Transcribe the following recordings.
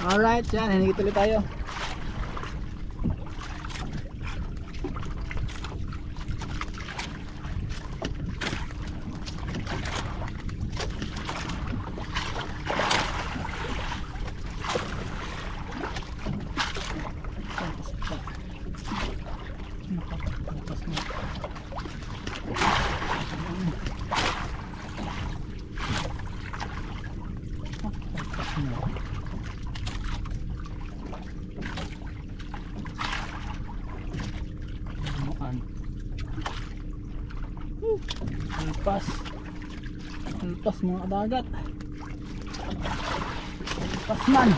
Alright, yan. Hinigit ulit tayo. Nakapas na. Nakapas na. Bunuan. Alpas. Alpas mga dagat. Alpas man.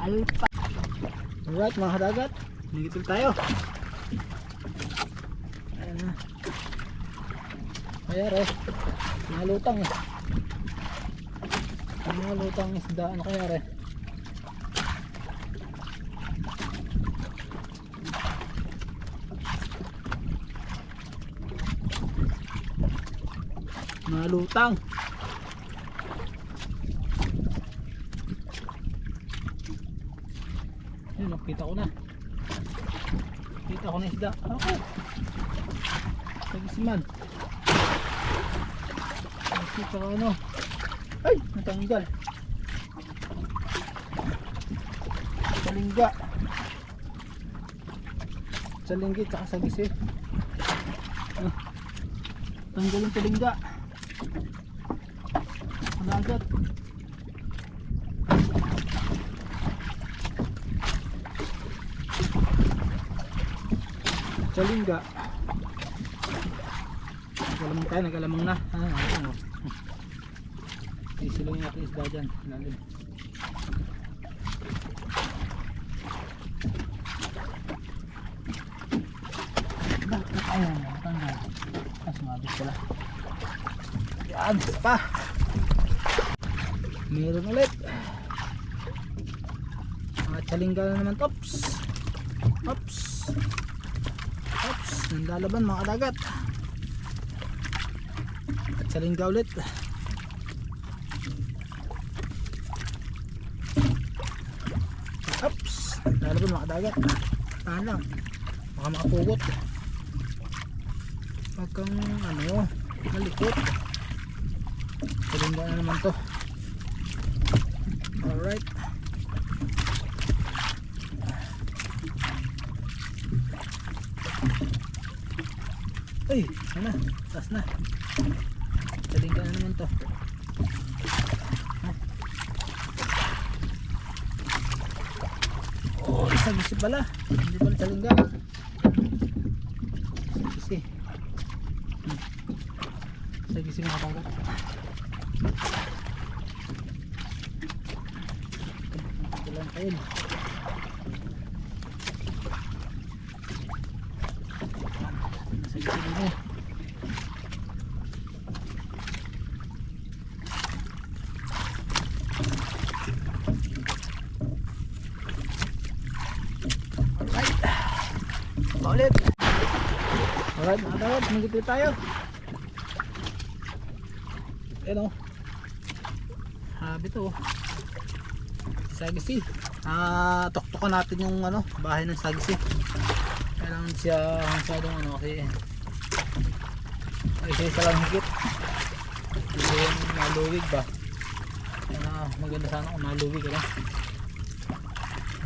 Alpa. Alright mga dagat. Nagitol tayo. Ayan na. Kaya re. Nalutang eh. Nalutang isda. Ano kaya re? Nalutang. Yun, nakita ko na. Kita ko na isda. Ako. Pag-isiman. Ko ano. Ay, natanggal. Salingga. Salinggi, tsaka sagisi. Ah, tanggal yung salingga. Malagat. Salingga. Nagalamang tayo, nagalamang na. Ah, ano. Isilong natin isda dyan. Lalim. Bakit? Ayan, natanggal. Ah, sumabit pala. Yan, pa. Meron ulit. Mga tsalingga na naman tops. Tops. Ops, nandalaban mga dagat. At salingga ulit. Ops, nandalaban mga dagat. Tahan lang. Baka makapugot. Pag kang ano, malikot. Salingga na naman to. Alright. Uy, ano? Tas na. Ka na naman to. Ha? Oh, isa gusto pala. Hindi pala talingga. Hmm. Isa gisi mga bagat. Ito lang kayo. Nasa gisi mo. Alright. Paulit. Alright, mga tawad. Nagito tayo. Ayan o. Habi to. Sagisi. Ah, tuktukan natin yung ano, bahay ng sagisi. Kailangan siya masyadong ano kasi ay isa lang higit. Hindi yung maluwig ba? Kaya maganda sana kung maluwig ano.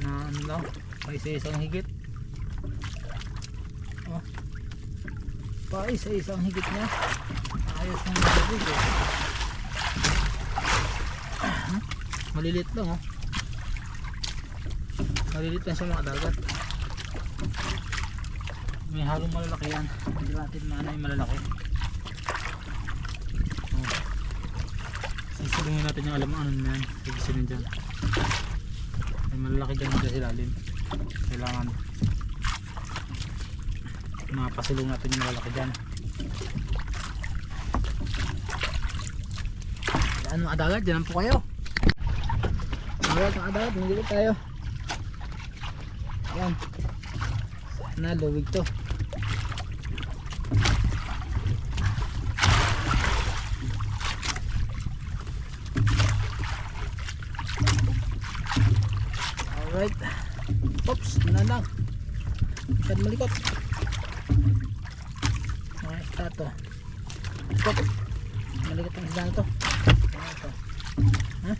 Na ano lang, pa isa-isang higit. Pa isa-isang higit niya. Ayos ng maluwig eh. Malilit lang oh. Malilit lang sa mga dagat. May halong malalaki yan. Hindi natin maana yung malalaki. Oh. Sisilungin natin yung alam ano na yan. Sigisilin dyan. May malalaki dyan sa ilalim. Kailangan mapasilong natin yung malalaki dyan. Yan. Ano mga dagat? Diyan lang po kayo. Alright mga dagat, hindi tayo. Yan. Na, luwig to. Alright. Oops, na lang. Masyad malikot. Malikot. Malikot ang isda na to. Ano to? Ha?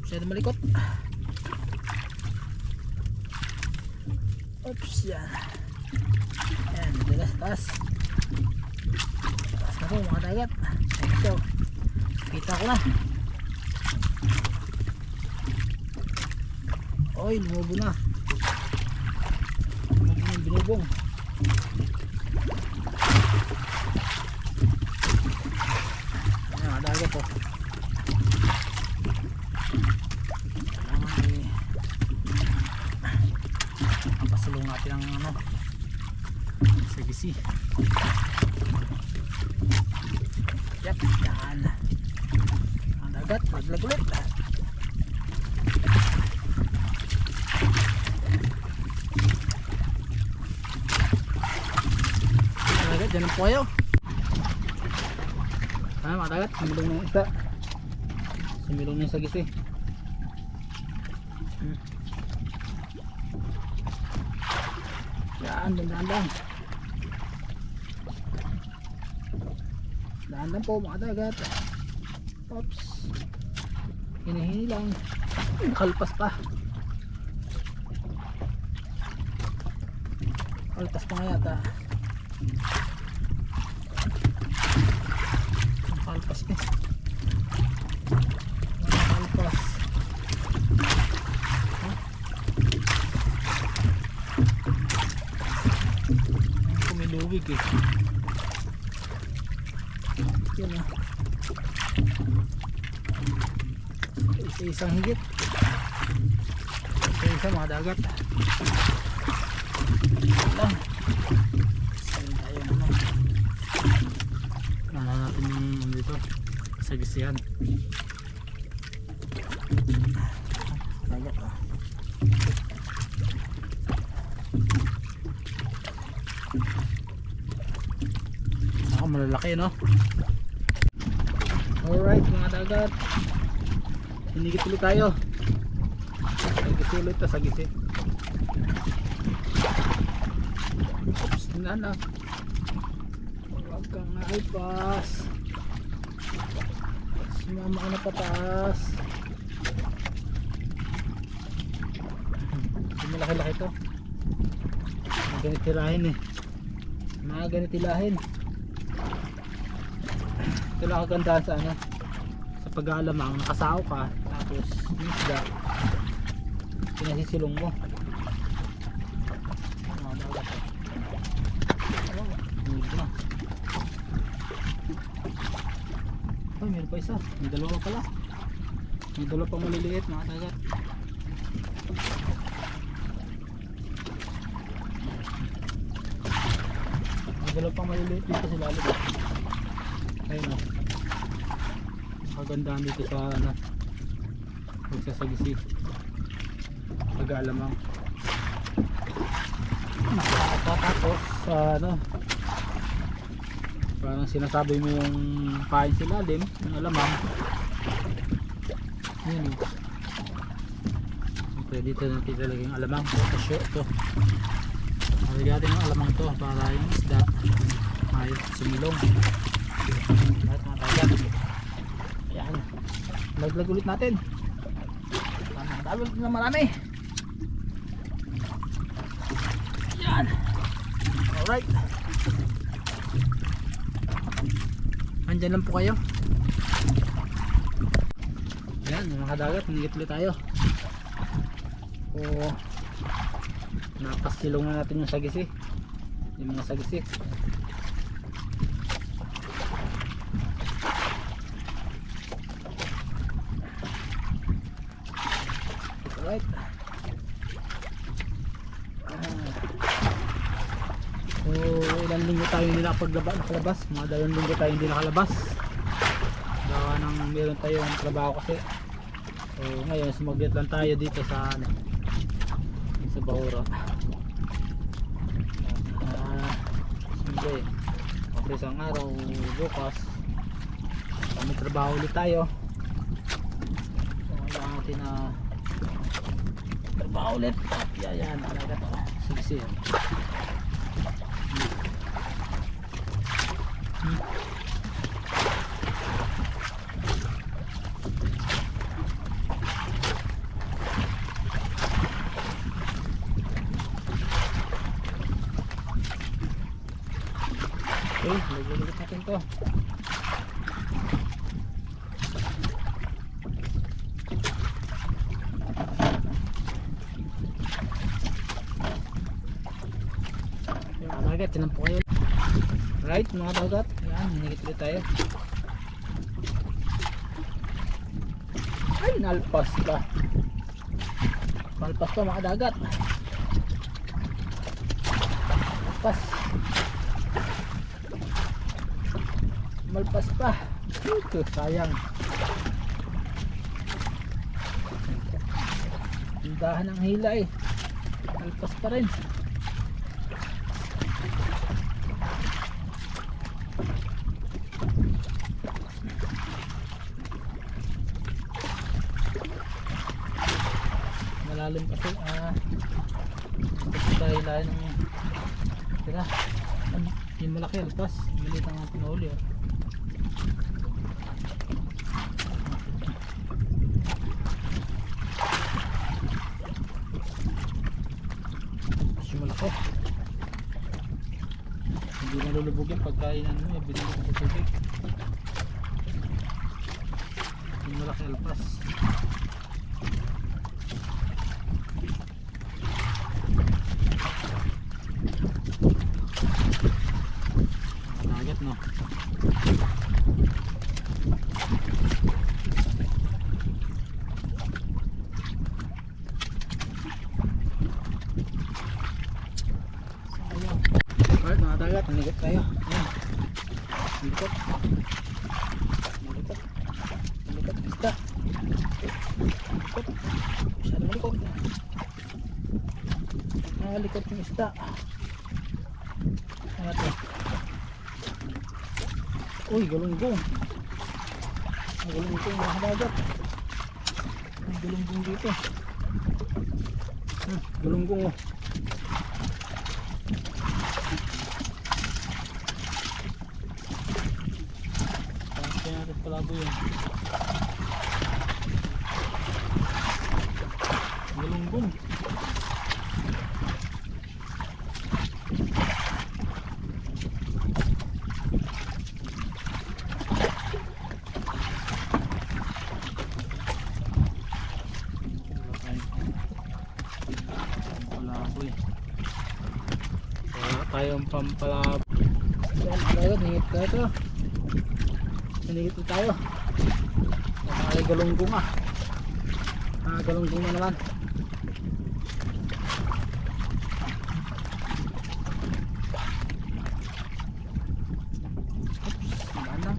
Masyad malikot. Oops, yan. Yan, dagas taas. Taas na po mga dagat. Ito. Kita. Ang pasulong natin ang ano. Sagisi. Yep, yan. Ang dagat, maglag ulit. Mga dagat, kayo. Ah, mga dagat, sumilong ng isda. Sumilong ng sagisi. Hmm. Yan, dandan lang. Dahan po mga dagat. Oops. Hinihini lang. Nakalpas pa. Kalpas pa nga yata. Nakalpas eh. Nakalpas. Huh? Kumiluwig eh. Yun ah. Isa-isang higit. Isa-isa mga dagat. Lang. Saan tayo ano? Ano natin yung ano dito? Sagisihan. Dagat ah. Ako malalaki no? Alright mga dagat. Hinigit ulit tayo. Sagisi ulit to, sagisi. Oops, tingnan na. Huwag kang naipas. Sumama ka na pataas. Malaki-laki to. Mga ganitilahin eh. Mga ganitilahin. Ito lang kagandahan sa ano sa pag-aalamang nakasao ka tapos isda pinasisilong mo. Oh meron pa isa. May dalawa pala. May dalawa pa maliliit mga dagat may dalawa pa maliliit dito sa lalim. Ayun o kagandahan dito sa ano pagsasagisi pag-aalamang. Nakakatapos sa ano. Parang sinasabi mo yung pain sa lalim yung alamang. Yun. O Siyempre dito natin talaga yung alamang. Show ito Nalagyan yung alamang to para yung isda. Ay sumilong. Lahat mga dagat ayan. Laglag ulit natin ulit na marami. Yan. Alright andyan lang po kayo. Yan mga dagat nangigit ulit tayo. O napasilong na natin yung sagisi. Yung mga sagisi Alright. Ah. So, ilang linggo tayo hindi nakapaglaba, nakalabas. Mga dalawang linggo tayo hindi nakalabas. Gawa ng meron tayong trabaho kasi. So ngayon sumagyat lang tayo dito sa ano sa Bahura. Ah, Sunday. After isang araw bukas kami trabaho ulit tayo. So kailangan natin na trabaho ulit. Yeah, yan, talaga to. Sige, Mm-hmm. Right, mga dagat. Yan, hinigit ulit tayo. Ay, nalpas pa. Malpas pa mga dagat. Malpas. Malpas pa. Ito, sayang. Tindahan ng hila eh. Malpas pa rin. malalim kasi ah kasi dahil lahat ng tira Ano, alpas maliit ang ating huli oh. Malaki. Hindi nalulubog yung pagkain ano eh. Binili ko sa tubig. Yung malaki alpas Mga dagat no. Sayang. Alright mga dagat, naligot tayo. Ayan. Naligot. Naligot. Naligot. Basta. Naligot. Masyado malikot. Nakalikot yung isda. Ano to? Uy, galunggong. Galunggong mga. Ang galunggong dito. Hmm, galunggong oh. Kaya natin palabo yun. Galunggong. Pampalabo eh. Pampalabo. Yan, agad, ningit ka ito. Ningit na tayo. Nakakay galunggong ah. Ah, galunggong na naman. Oops, naman lang.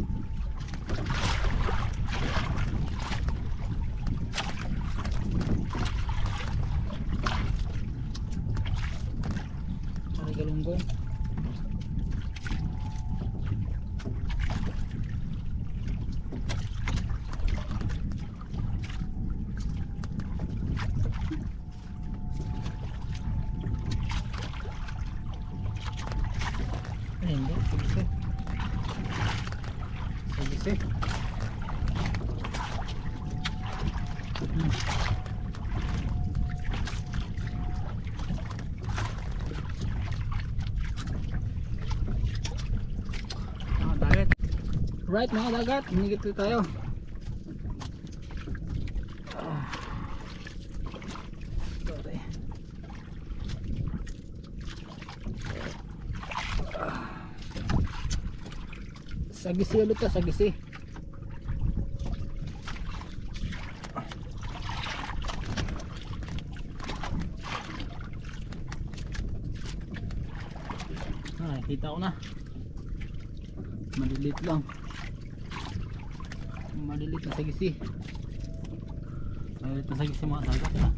Nakakay galunggong. Ay, hindi. Sagisi. Sagisi. Hmm. Mga dagat. Right mga dagat, hinigit na tayo. Ah. Sorry. Sagisi ulit ka, sagisi. Ah, kita ko na. Maliliit lang. Sagisi. Maliliit na sagisi mga dagat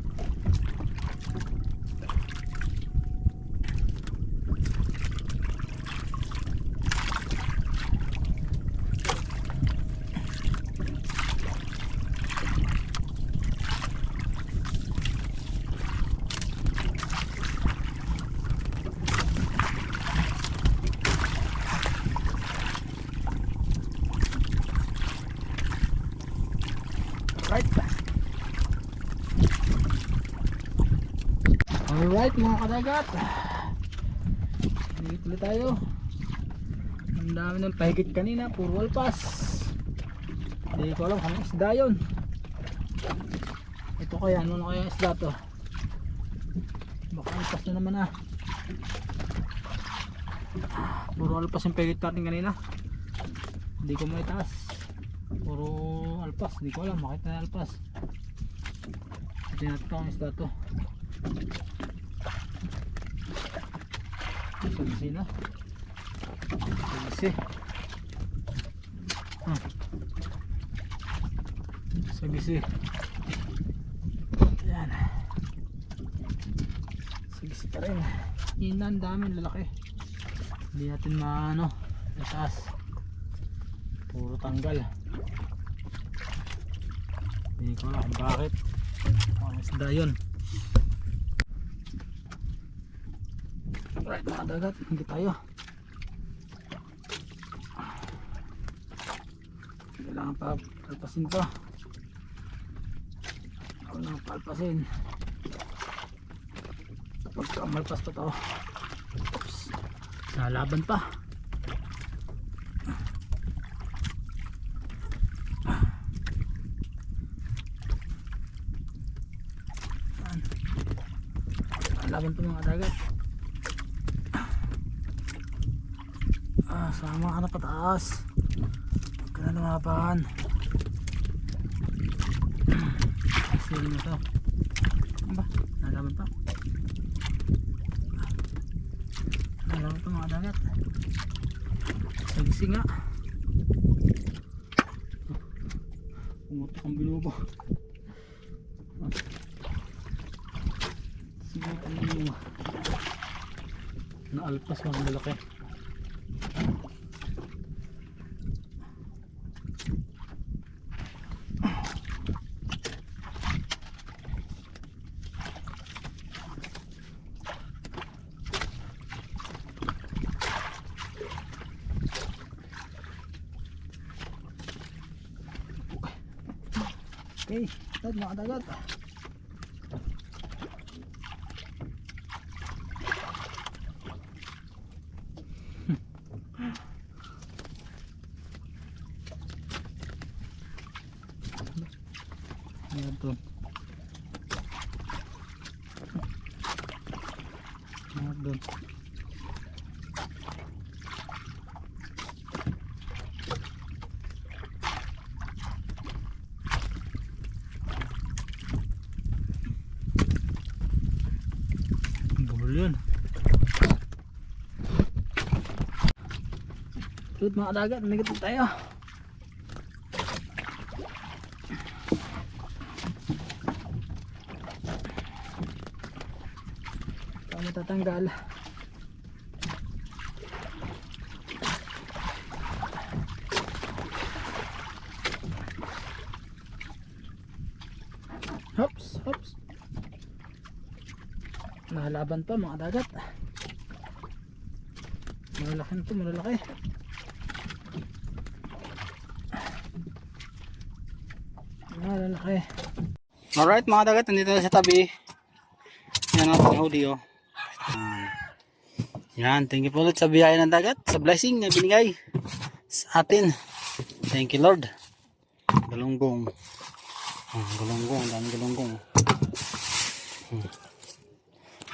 Right. Alright mga kadagat. Dito ulit tayo. Ang dami ng pahigit kanina, puro walpas. Hindi ko alam kung isda yun. Ito kaya, ano na kaya isda to? Baka alpas na naman ah. Puro alpas yung pahigit natin kanina. Hindi ko maitaas. Puro alpas, hindi ko alam, makita na alpas. Hindi natin kung isda to. Sagisi na. Sagisi. Hmm. Sagisi. Ayan. Sagisi pa rin. Yun na, ang dami, lalaki. Hindi natin maano, itaas. Puro tanggal. Hindi ko alam kung bakit. Ang isda yun. Right mga dagat, hindi tayo. Kailangan pa palpasin to. Kailangan palpasin. Pagka malpas pa to. Oops. Nalaban pa. Nalaban pa mga dagat. Ah, sama ka na pataas. Huwag ka na lumaban. Sili mo to. Ano ba? Nalaman pa. Nalaman pa mga dagat. Sagisi nga. Umutok ang binubo. Sige, ano yung naalpas mga malaki. Okay, tad mga dagat. Ayan to. Ayan. Bubul yun. Ito mga dagat, nagitid tayo. Ito matatanggal. Hops, hops. Nahalaban pa mga dagat. Malalaki na to, malalaki. Malalaki. Alright mga dagat, nandito na sa tabi. Yan ang ating huli oh. Yan, thank you po ulit sa biyaya ng dagat, sa blessing na binigay sa atin. Thank you Lord. Galunggong. Oh, galunggong, daming galunggong. Hmm.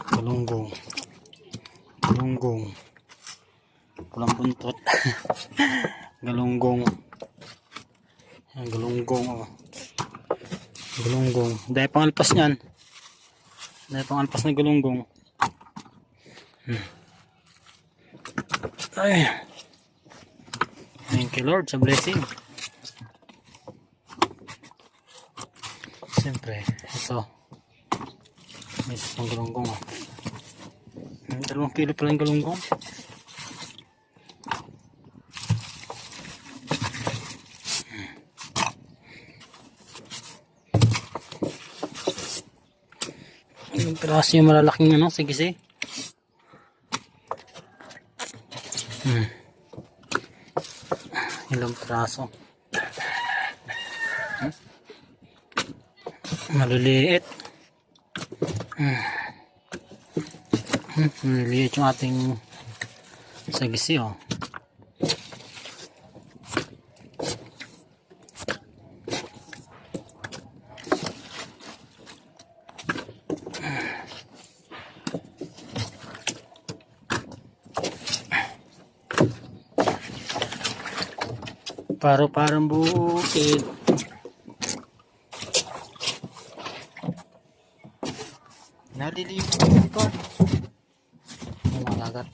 Galunggong. Galunggong. Kulang buntot. galunggong. Ang galunggong oh. Galunggong. Dahil pang alpas niyan. Dahil pang alpas na galunggong. Hmm. Ay. Thank you Lord sa blessing. Siyempre, ito. May isang galunggong. Hmm, Dalawang kilo pala yung galunggong. Piraso yung malalaking ano, sige sige. Hmm. Ilang piraso. Maliliit. Hmm. Hmm, Maliliit yung ating sagisi oh. Paro parang bukid. Naliliit ito. Yung mga lagat.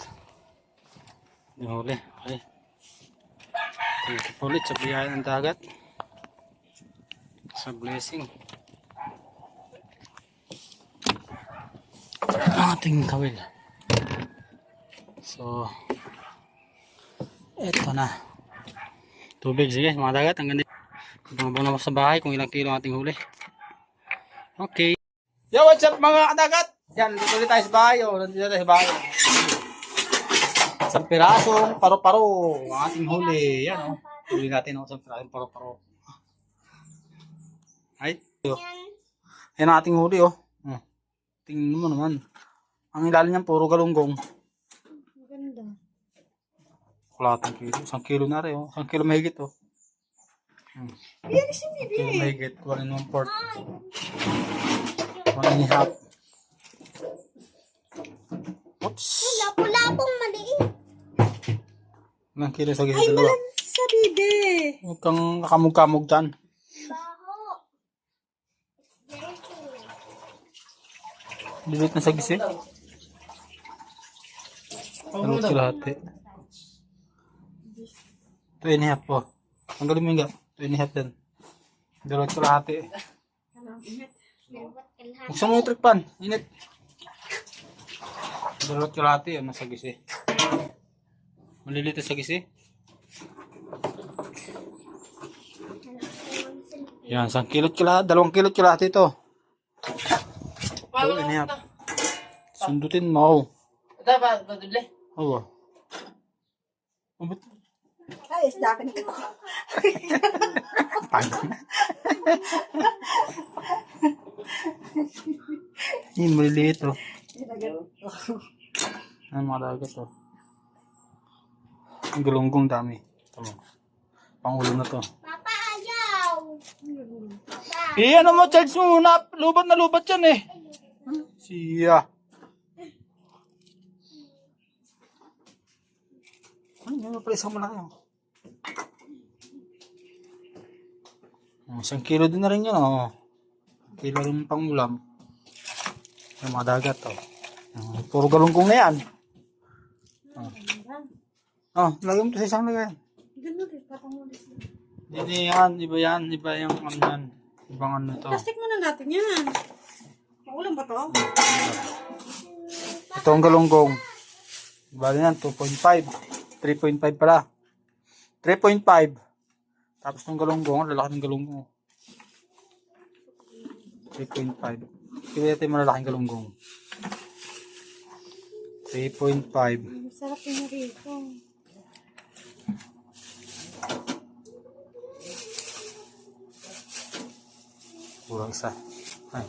Yung huli. Okay. Ulit sa biyaya ng dagat. Sa blessing. Ating kawil. So, eto na. Tubig, sige, mga dagat. Ang ganda. Tumabang naman sa bahay kung ilang kilo ang ating huli. Okay. Yo, what's up mga kadagat? Yan, dito ulit tayo sa bahay. Oh. Nandito tayo sa bahay. Isang pirasong paro-paro. Ang ating huli. Yan, oh. Huli natin, oh. Isang pirasong paro-paro. Ay. Yan ang ating huli, oh. Hmm. Tingnan mo naman. Ang ilalim niyan, puro galunggong kalating kilo. Isang kilo na rin, oh. Isang kilo mahigit, oh. Hmm. Si Bibi. Kilo eh. mahigit. One and one fourth. One and a half. Oops. Wala po maliit. Ilang kilo sa gilid? Ay, malan sa Bibi. Huwag kang kakamog-kamog dyan. Dilit na sa gisi. Ano kilahati? Eh? 2 and a half po. Ang galing mo yung gap. 2 and a half din. Dalawag kalahati. Huwag sa mga tripan. Init. Dalawag kalahati. Ano sa gisi? Malilito sa gisi. Yan, isang kilot kalahati. Dalawang kilot kalahati ito. 2 and a half. Sundutin mo. Ito ano ba? Badudle? Oo. Oh, ba't ay, isda ka nito. Pag. Yun, maliliit oh. Ano mga dagat oh. Ang galunggong dami. Tama. Pangulo na to. Papa, ayaw. Eh, ano mo, charge mo muna. Lubat na lubat yan eh. Siya. Ano yun, pala isang malaki oh. Isang kilo din na rin yun oh. Kilo rin pang ulam. Yung mga dagat oh. Oh, Puro galunggong na yan. Oh, oh lagyan mo sa isang na. Hindi yan, iba yan, iba yung ano yan. Ibang ano to. Plastic muna natin yan. Maulam ba to? Ito ang galunggong. Bali yan, 2.5. 3.5 pala. 3.5. Tapos ng galunggong, lalaki ng galunggong. 3.5. Kaya natin malalaking galunggong. 3.5. Masarap yung rito. Kulang isa. Ay.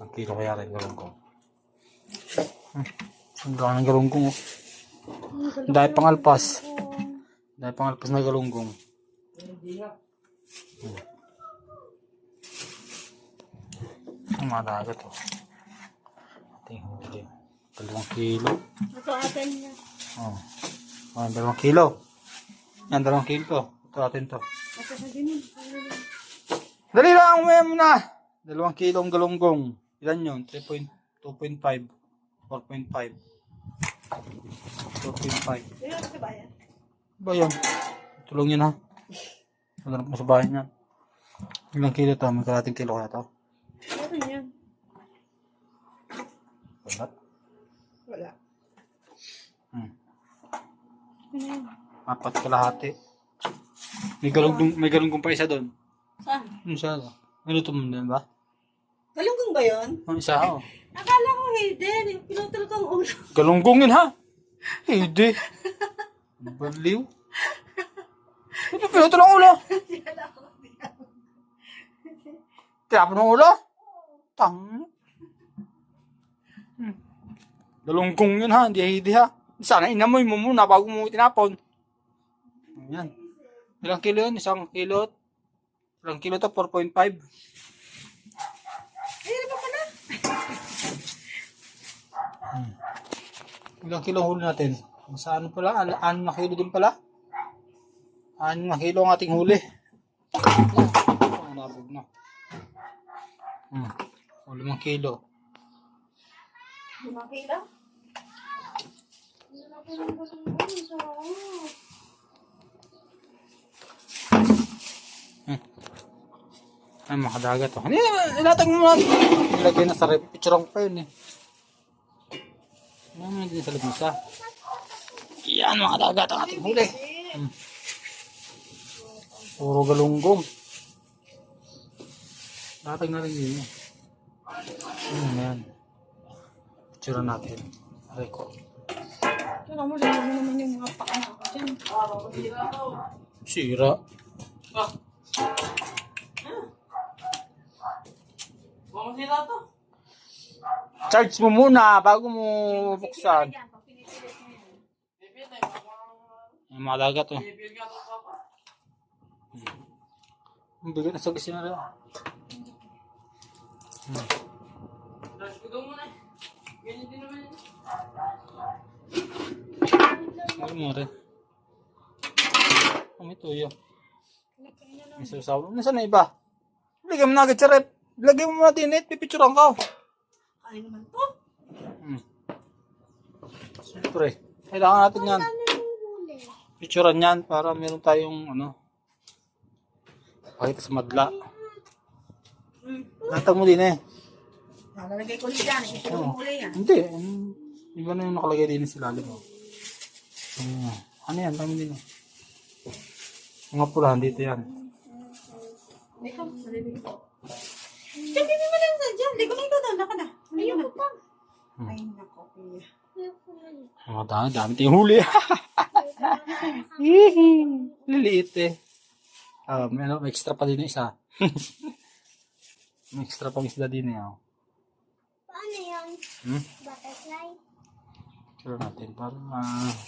Ang kilo kaya rin galunggong. Hmm. Ang galunggong. Oh. Dahil pangalpas. Dahil pangalpas na galunggong. Hmm. Ang mga dagat oh. Ating huli. Dalawang kilo. Ito atin niya. Oh. Oh, dalawang kilo. Yan, dalawang kilo to. Ito atin to. Dali lang, umaya mo na. Dalawang kilong galunggong. Ilan yun? 3.2.5. 4.5. 4.5. Ayun, sa bayan. Ba yun? Tulong yun ha. Maghanap mo sa bahay niyan. Ilang kilo to? May kalating kilo kaya to? Ano yan? Wala. Wala. Hmm. Ano yan? Apat kalahati. May galunggong, may galunggong pa isa doon. Saan? Yung isa. Niluto mo din ba? Galunggong ba yun? Ang isa, oh. Akala ko hidden. Pinutol kong ulo. Galunggong yun, ha? Hindi. Baliw. Ano pinuto ng ulo? Tinapon ng ulo? Tang. Hmm. Galunggong yun, ha? Hindi hindi, ha? Sana inamoy mo muna bago mo tinapon. Ayan. Ilang kilo yun? Isang kilo? Ilang kilo to? 4.5. Ay, ano ba pala? Ilang kilo huli natin? Sa ano pala? Al- Ano na kilo din pala? Ano na kilo ang ating huli? Ang nabog na. Hmm. O, limang kilo. Lima kilo? Ay, makadagat to. Hindi, ilatag mo natin. Ilagay na sa rep. Picture pa yun eh. Ano naman din sa lamisa. Yan, mga dagat ang ating huli. Hmm. Puro galunggong. Latag na rin yun na yan? Picture natin. Aray ko. Ito mo, lalo mo naman yung mga paka na ako dyan. Sira. Charge mo muna bago mo buksan. Yung mga dagat oh. Ang bigat na sa kasi na rin. Hmm. Ano mo rin? Oh, may tuyo. May sasaw. Nasaan na iba? Lagyan mo na agad sa rep. Lagyan mo muna tinit. Pipicturean ka. Kain naman to. Hmm. Siyempre. Kailangan natin yan. Picturean yan para meron tayong ano. Pakita sa madla. Natag mo din eh. Nalalagay ko ulit yan. Ito yung huli yan. Hindi. um, Iba na yung nakalagay din sa lalim. Oh. Ah, ano yan? Dami din. oh. Mga pula, dito yan. Ito, nalibig ko. Hindi mo lang sa dyan. Ligo na ikaw doon. Naka na. Ligo na. Ay, nako. kuya. Mga dami, dami tayong huli. Liliit eh. Ah, may, ano, extra pa din isa. may extra pang isda din eh. Oh. Paano yan? Hmm? Butterfly? Pero natin para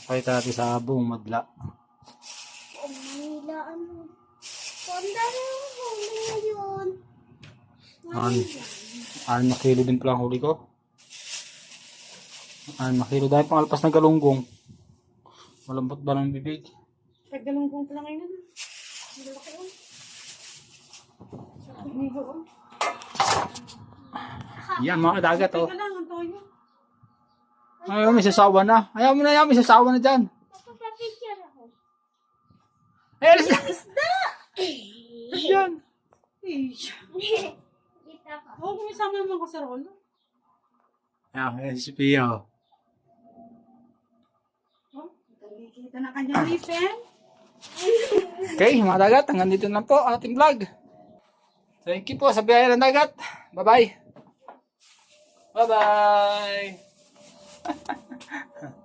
makita natin sa buong madla. O Manila, ano? Panda na yung huli ngayon. Ano, ano na kilo din pala ang huli ko. Ano na kilo dahil pangalpas na galunggong. Malambot ba ng bibig? Tagdalong pala ngayon. Malaki oh. Oh. Yan mga dagat oh. Ayaw may sasawa na. Ayaw mo na yan, may sasawa na dyan. Papapicture ako. Eh, alis na. Alis yan. Eh, Kita ka. Oo, kung isama naman ko sa rolo. Yan, eh, si Pia oh. Oh, kita na kanyang lipin. Okay, mga dagat, hanggang dito na po ating vlog. Thank you po sa biyaya ng dagat. Bye-bye. Bye-bye.